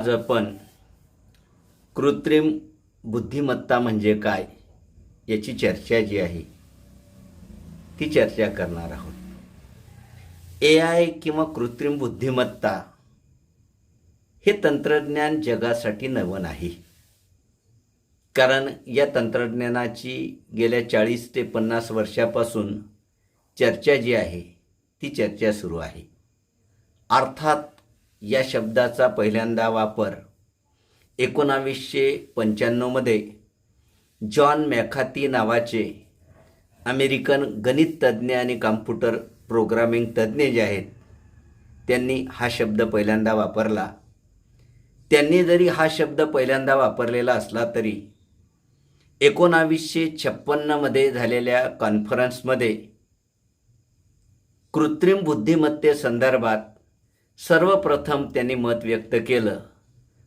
आज आपण कृत्रिम बुद्धिमत्ता म्हणजे काय याची चर्चा जी आहे ती चर्चा करणार आहोत. ए आय किंवा कृत्रिम बुद्धिमत्ता हे तंत्रज्ञान जगासाठी नवं नाही. कारण या तंत्रज्ञानाची गेल्या चाळीस ते पन्नास वर्षापासून चर्चा जी आहे ती चर्चा सुरू आहे. अर्थात या शब्दाचा पहिल्यांदा वापर एकोणावीसशे पंच्याण्णवमध्ये जॉन मॅखाती नावाचे अमेरिकन गणिततज्ज्ञ आणि कॉम्प्युटर प्रोग्रामिंग तज्ज्ञ जे आहेत त्यांनी हा शब्द पहिल्यांदा वापरला. त्यांनी जरी हा शब्द पहिल्यांदा वापरलेला असला तरी एकोणावीसशे छप्पन्नमध्ये झालेल्या कॉन्फरन्समध्ये कृत्रिम बुद्धिमत्तेसंदर्भात सर्वप्रथम त्यांनी मत व्यक्त केलं.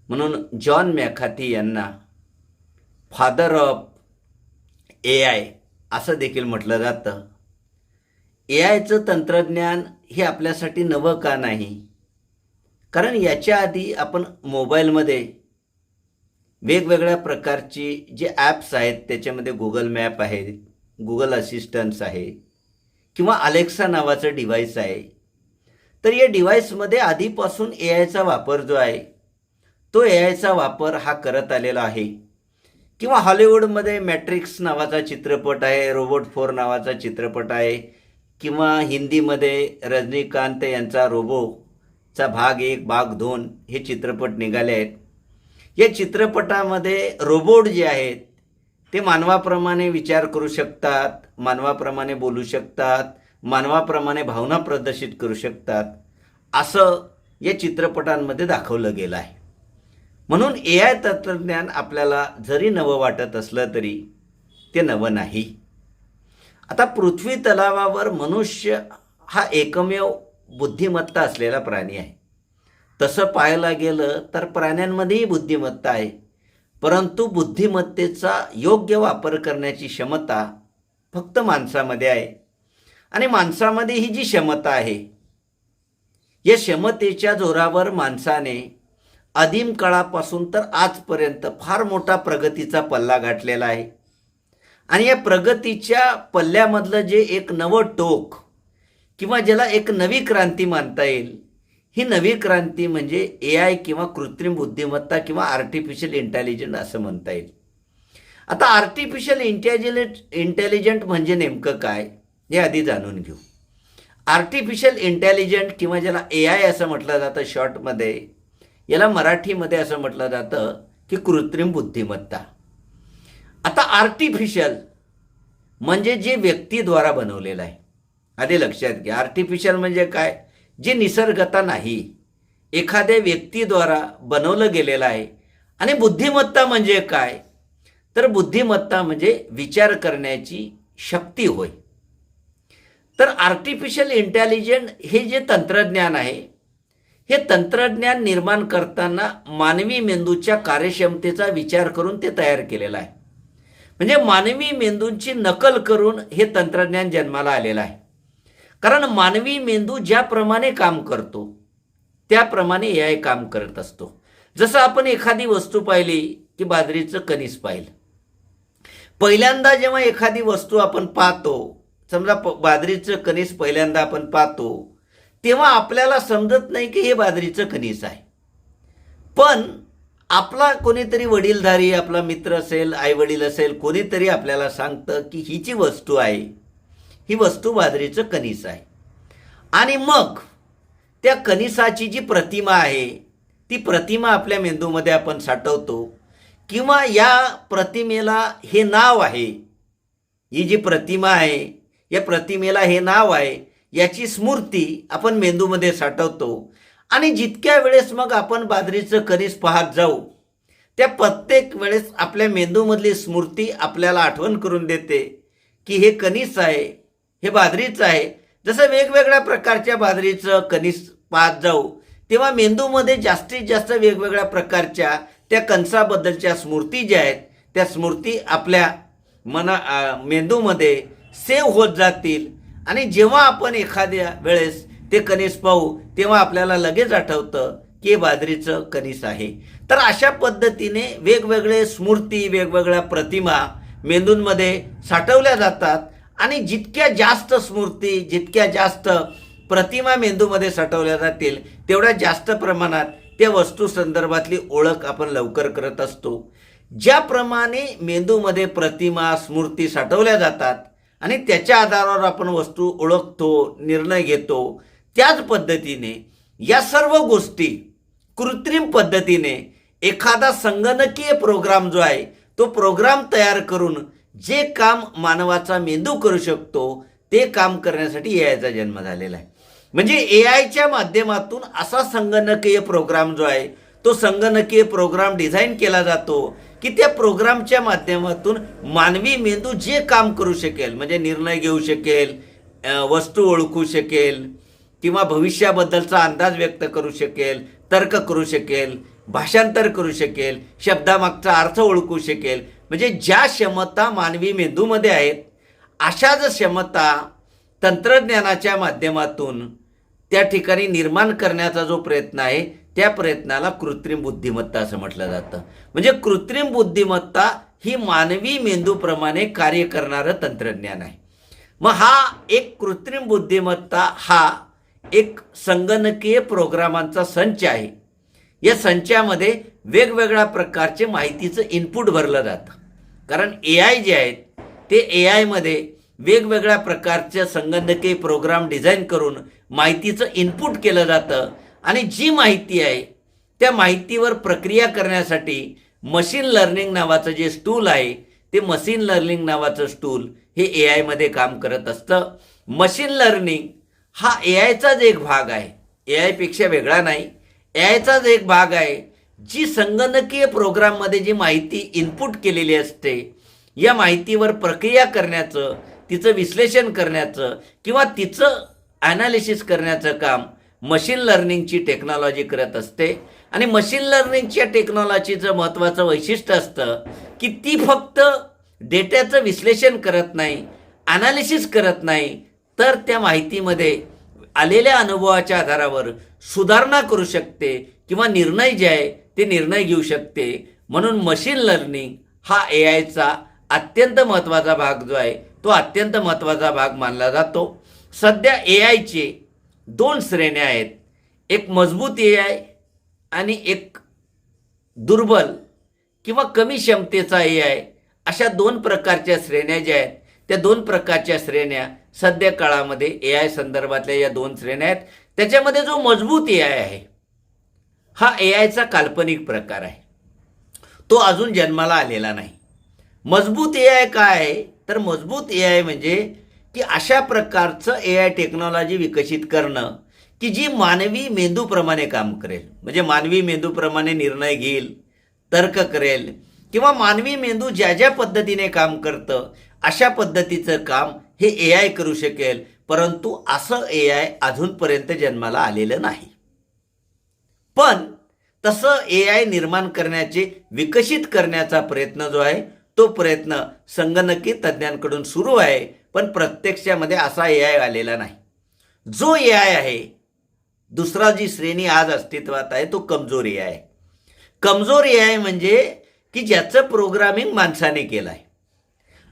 म्हणून जॉन मॅखाथी यांना फादर ऑफ ए आय असं देखील म्हटलं जातं. ए आयचं तंत्रज्ञान हे आपल्यासाठी नवं का नाही? कारण याच्या आधी आपण मोबाईलमध्ये वेगवेगळ्या प्रकारची जे ॲप्स आहेत त्याच्यामध्ये गुगल मॅप आहे गुगल असिस्टन्स आहे किंवा अलेक्सा नावाचं डिव्हाइस आहे. तर या डिव्हाइसमध्ये आधीपासून ए आयचा वापर जो आहे तो ए आयचा वापर हा करत आलेला आहे. किंवा हॉलिवूडमध्ये मॅट्रिक्स नावाचा चित्रपट आहे रोबोट फोर नावाचा चित्रपट आहे किंवा हिंदीमध्ये रजनीकांत यांचा रोबोचा भाग एक भाग दोन हे चित्रपट निघाले आहेत. या चित्रपटामध्ये रोबोट जे आहेत ते मानवाप्रमाणे विचार करू शकतात मानवाप्रमाणे बोलू शकतात मानवाप्रमाणे भावना प्रदर्शित करू शकतात असं या चित्रपटांमध्ये दाखवलं गेलं आहे. म्हणून ए आय तंत्रज्ञान आपल्याला जरी नवं वाटत असलं तरी ते नवं नाही. आता पृथ्वी तलावावर मनुष्य हा एकमेव बुद्धिमत्ता असलेला प्राणी आहे. तसं पाहायला गेलं तर प्राण्यांमध्येही बुद्धिमत्ता आहे. परंतु बुद्धिमत्तेचा योग्य वापर करण्याची क्षमता फक्त माणसामध्ये आहे. आणि माणसामध्ये ही जी क्षमता आहे या क्षमतेच्या जोरावर माणसाने आदिम काळापासून तर आजपर्यंत फार मोठा प्रगतीचा पल्ला गाठलेला आहे. आणि या प्रगतीच्या पल्ल्यामधलं जे एक नवं टोक किंवा ज्याला एक नवी क्रांती मानता येईल ही नवी क्रांती म्हणजे ए आय किंवा कृत्रिम बुद्धिमत्ता किंवा आर्टिफिशियल इंटेलिजंट असं म्हणता येईल. आता आर्टिफिशियल इंटेलिजंट इंटेलिजंट म्हणजे नेमकं काय? हे आधी जाणून घेऊ. आर्टिफिशियल इंटेलिजंट किंवा ज्याला ए आय असं म्हटलं जातं शॉर्टमध्ये याला मराठीमध्ये असं म्हटलं जातं की कृत्रिम बुद्धिमत्ता. आता आर्टिफिशियल म्हणजे जे व्यक्तीद्वारा बनवलेलं आहे. आधी लक्षात घ्या आर्टिफिशियल म्हणजे काय? जे निसर्गता नाही. एखाद्या व्यक्तीद्वारा बनवलं गेलेलं आहे. आणि बुद्धिमत्ता म्हणजे काय? तर बुद्धिमत्ता म्हणजे विचार करण्याची शक्ती होय. तर आर्टिफिशियल इंटेलिजंट हे जे तंत्रज्ञान आहे हे तंत्रज्ञान निर्माण करताना मानवी मेंदूच्या कार्यक्षमतेचा विचार करून ते तयार केलेलं आहे. म्हणजे मानवी मेंदूंची नकल करून हे तंत्रज्ञान जन्माला आलेलं आहे. कारण मानवी मेंदू ज्याप्रमाणे काम करतो त्याप्रमाणे ए आय काम करत असतो. जसं आपण एखादी वस्तू पाहिली की बाजरीचं कणीस पाहिलं. पहिल्यांदा जेव्हा एखादी वस्तू आपण पाहतो समजा प बाजरीचं कणीस पहिल्यांदा आपण पाहतो तेव्हा आपल्याला समजत नाही की हे बाजरीचं कणीस आहे. पण आपला कोणीतरी वडीलधारी आपला मित्र असेल आईवडील असेल कोणीतरी आपल्याला सांगतं की ही जी वस्तू आहे. ही वस्तू बाजरीचं कणीस आहे. आणि मग त्या कणिसाची जी प्रतिमा आहे ती प्रतिमा आपल्या मेंदूमध्ये आपण साठवतो किंवा या प्रतिमेला हे नाव आहे. ही जी प्रतिमा आहे या प्रतिमेला हे नाव आहे. याची स्मृती आपण मेंदूमध्ये साठवतो. आणि जितक्या वेळेस मग आपण बाजरीचं कणीस पाहत जाऊ त्या प्रत्येक वेळेस आपल्या मेंदूमधली स्मृती आपल्याला आठवण करून देते की हे कणीस आहे हे बाजरीचं आहे. जसं वेगवेगळ्या प्रकारच्या बाजरीचं कणीस पाहत जाऊ तेव्हा मेंदूमध्ये जास्तीत जास्त वेगवेगळ्या प्रकारच्या त्या कणसाबद्दलच्या स्मृती ज्या आहेत त्या स्मृती आपल्या मना मेंदूमध्ये सेव्ह होत जातील. आणि जेव्हा आपण एखाद्या वेळेस ते कणीस पाहू तेव्हा आपल्याला लगेच आठवतं की बाजरीचं कणीस आहे. तर अशा पद्धतीने वेगवेगळे स्मृती वेगवेगळ्या प्रतिमा मेंदूंमध्ये साठवल्या जातात आणि जितक्या जास्त स्मृती जितक्या जास्त प्रतिमा मेंदूमध्ये साठवल्या जातील तेवढ्या जास्त प्रमाणात त्या वस्तू संदर्भातली ओळख आपण लवकर करत असतो. ज्याप्रमाणे मेंदूमध्ये प्रतिमा स्मृती साठवल्या जातात आणि त्याच्या आधारावर आपण वस्तू ओळखतो निर्णय घेतो त्याच पद्धतीने या सर्व गोष्टी कृत्रिम पद्धतीने एखादा संगणकीय प्रोग्राम जो आहे तो प्रोग्राम तयार करून जे काम मानवाचा मेंदू करू शकतो ते काम करण्यासाठी ए आयचा जन्म झालेला आहे. म्हणजे ए आयच्या माध्यमातून असा संगणकीय प्रोग्राम जो आहे तो संगणकीय प्रोग्राम डिझाईन केला जातो की त्या प्रोग्रामच्या माध्यमातून मानवी मेंदू जे काम करू शकेल म्हणजे निर्णय घेऊ शकेल वस्तू ओळखू शकेल किंवा भविष्याबद्दलचा अंदाज व्यक्त करू शकेल तर्क करू शकेल भाषांतर करू शकेल शब्दामागचा अर्थ ओळखू शकेल म्हणजे ज्या क्षमता मानवी मेंदूमध्ये आहेत अशाच क्षमता तंत्रज्ञानाच्या माध्यमातून त्या ठिकाणी निर्माण करण्याचा जो प्रयत्न आहे त्या प्रयत्नाला कृत्रिम बुद्धिमत्ता असं म्हटलं जातं. म्हणजे कृत्रिम बुद्धिमत्ता ही मानवी मेंदूप्रमाणे कार्य करणारं तंत्रज्ञान आहे. मग हा एक कृत्रिम बुद्धिमत्ता हा एक संगणकीय प्रोग्रामांचा संच आहे. या संचामध्ये वेगवेगळ्या प्रकारचे माहितीचं इनपुट भरलं जातं. कारण ए आय जे आहेत ते ए आयमध्ये वेगवेगळ्या प्रकारचे संगणकीय प्रोग्राम डिझाईन करून माहितीचं इनपुट केलं जातं. आणि जी माहिती आहे त्या माहितीवर प्रक्रिया करण्यासाठी मशीन लर्निंग नावाचं जे स्टूल आहे ते मशीन लर्निंग नावाचं स्टूल हे ए आयमध्ये काम करत असतं. मशीन लर्निंग हा ए आयचाच एक भाग आहे ए आयपेक्षा वेगळा नाही. ए आयचाच एक भाग आहे जी संगणकीय प्रोग्राममध्ये जी माहिती इनपुट केलेली असते या माहितीवर प्रक्रिया करण्याचं तिचं विश्लेषण करण्याचं किंवा तिचं ॲनालिसिस करण्याचं काम मशीन लर्निंगची टेक्नॉलॉजी करत असते. आणि मशीन लर्निंगच्या टेक्नॉलॉजीचं महत्त्वाचं वैशिष्ट्य असतं की ती फक्त डेट्याचं विश्लेषण करत नाही ॲनालिसिस करत नाही तर त्या माहितीमध्ये आलेल्या अनुभवाच्या आधारावर सुधारणा करू शकते किंवा निर्णय जे आहे ते निर्णय घेऊ शकते. म्हणून मशीन लर्निंग हा ए आयचा अत्यंत महत्त्वाचा भाग जो आहे तो अत्यंत महत्त्वाचा भाग मानला जातो. सध्या ए आयचे दोन श्रेण्या आहेत. एक मजबूत ए आय आणि एक दुर्बल किंवा कमी क्षमतेचा ए आय अशा दोन प्रकारच्या श्रेण्या ज्या आहेत त्या दोन प्रकारच्या श्रेण्या सध्या काळामध्ये ए आय संदर्भातल्या या दोन श्रेण्या आहेत. त्याच्यामध्ये जो मजबूत ए आय आहे हा ए आयचा काल्पनिक प्रकार आहे. तो अजून जन्माला आलेला नाही. मजबूत ए आय काय आहे? तर मजबूत ए आय म्हणजे की अशा प्रकारचं ए आय टेक्नॉलॉजी विकसित करणं की जी मानवी मेंदूप्रमाणे काम करेल. म्हणजे मानवी मेंदूप्रमाणे निर्णय घेईल तर्क करेल किंवा मानवी मेंदू ज्या ज्या पद्धतीने काम करतं अशा पद्धतीचं काम हे ए आय करू शकेल. परंतु असं ए आय अजूनपर्यंत जन्माला आलेलं नाही. पण तसं ए आय निर्माण करण्याचे विकसित करण्याचा प्रयत्न जो आहे तो प्रयत्न संगणकी तज्ज्ञांकडून सुरू आहे. पण प्रत्यक्षामध्ये असा ए आय आलेला नाही. जो ए आय आहे दुसरा जी श्रेणी आज अस्तित्वात आहे तो कमजोर ए आय कमजोर ए आय म्हणजे की ज्याचं प्रोग्रामिंग माणसाने केलं आहे.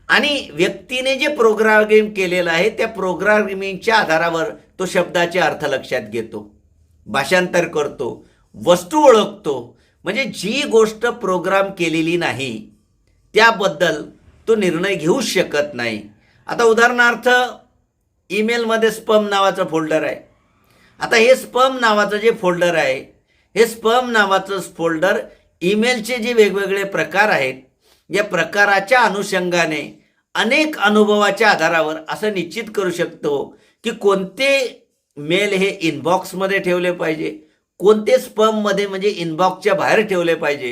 आणि व्यक्तीने जे प्रोग्रामिंग केलेलं आहे त्या प्रोग्रामिंगच्या आधारावर तो शब्दाचे अर्थ लक्षात घेतो भाषांतर करतो वस्तू ओळखतो. म्हणजे जी गोष्ट प्रोग्राम केलेली नाही त्याबद्दल तो निर्णय घेऊ शकत नाही. आता उदाहरणार्थ ईमेलमध्ये स्पम नावाचं फोल्डर आहे. आता हे स्पम नावाचं जे फोल्डर आहे हे स्पम नावाचं फोल्डर ईमेलचे जे वेगवेगळे प्रकार आहेत या प्रकाराच्या अनुषंगाने अनेक अनुभवाच्या आधारावर असं निश्चित करू शकतो की कोणते मेल हे इनबॉक्समध्ये ठेवले पाहिजे कोणते स्पममध्ये म्हणजे इनबॉक्सच्या बाहेर ठेवले पाहिजे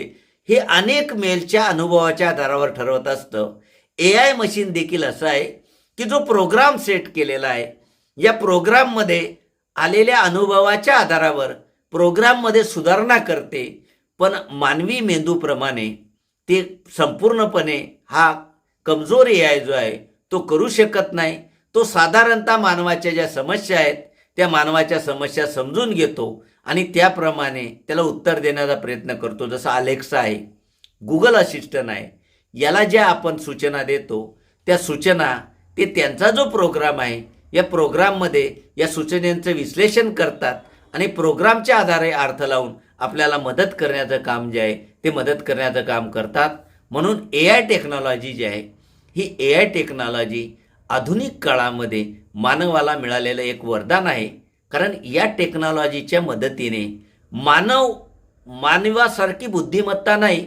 हे अनेक मेलच्या अनुभवाच्या आधारावर ठरवत असतं. ए आय मशीन देखील असं आहे की जो प्रोग्राम सेट केलेला आहे या प्रोग्राममध्ये आलेल्या अनुभवाच्या आधारावर प्रोग्राममध्ये सुधारणा करते. पण मानवी मेंदूप्रमाणे ते संपूर्णपणे हा कमजोर ए आय जो आहे तो करू शकत नाही. तो साधारणतः मानवाच्या ज्या समस्या आहेत त्या मानवाच्या समस्या समजून घेतो आणि त्याप्रमाणे त्याला उत्तर देण्याचा प्रयत्न करतो. जसं अलेक्सा आहे गुगल असिस्टंट आहे याला ज्या आपण सूचना देतो त्या सूचना ते त्यांचा जो प्रोग्राम आहे या प्रोग्राममध्ये या सूचनेचं विश्लेषण करतात आणि प्रोग्रामच्या आधारे अर्थ लावून आपल्याला मदत करण्याचं काम जे आहे ते मदत करण्याचं काम करतात. म्हणून ए आय टेक्नॉलॉजी जी आहे ही ए आय टेक्नॉलॉजी आधुनिक काळामध्ये मानवाला मिळालेलं एक वरदान आहे. कारण या टेक्नॉलॉजीच्या मदतीने मानव मानवासारखी बुद्धिमत्ता नाही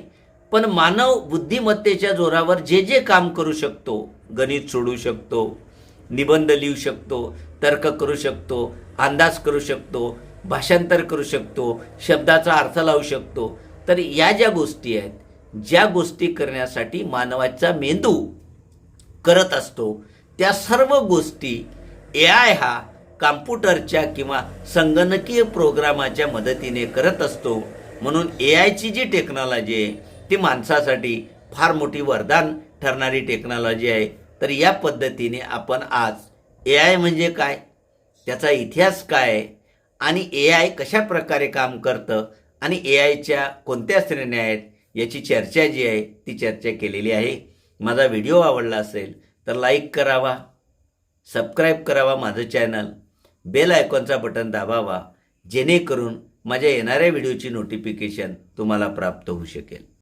पण मानव बुद्धिमत्तेच्या जोरावर जे जे काम करू शकतो गणित सोडू शकतो निबंध लिहू शकतो तर्क करू शकतो अंदाज करू शकतो भाषांतर करू शकतो शब्दाचा अर्थ लावू शकतो तर या ज्या गोष्टी आहेत ज्या गोष्टी करण्यासाठी मानवाचा मेंदू करत असतो त्या सर्व गोष्टी ए आय हा कॉम्प्युटरच्या किंवा संगणकीय प्रोग्रामाच्या मदतीने करत असतो. म्हणून ए आयची जी टेक्नॉलॉजी आहे ती माणसासाठी फार मोठी वरदान ठरणारी टेक्नॉलॉजी आहे. तर या पद्धतीने आपण आज ए आय म्हणजे काय? त्याचा इतिहास काय आहे? आणि ए आय कशा प्रकारे काम करतं? आणि ए आयच्या कोणत्या श्रेण्या आहेत? याची चर्चा जी आहे ती चर्चा केलेली आहे. माझा व्हिडिओ आवडला असेल तर लाईक करावा सबस्क्राईब करावा माझं चॅनल बेल आयकॉनचा बटन दाबावा जेणेकरून माझ्या येणाऱ्या व्हिडिओची नोटिफिकेशन तुम्हाला प्राप्त होऊ शकेल.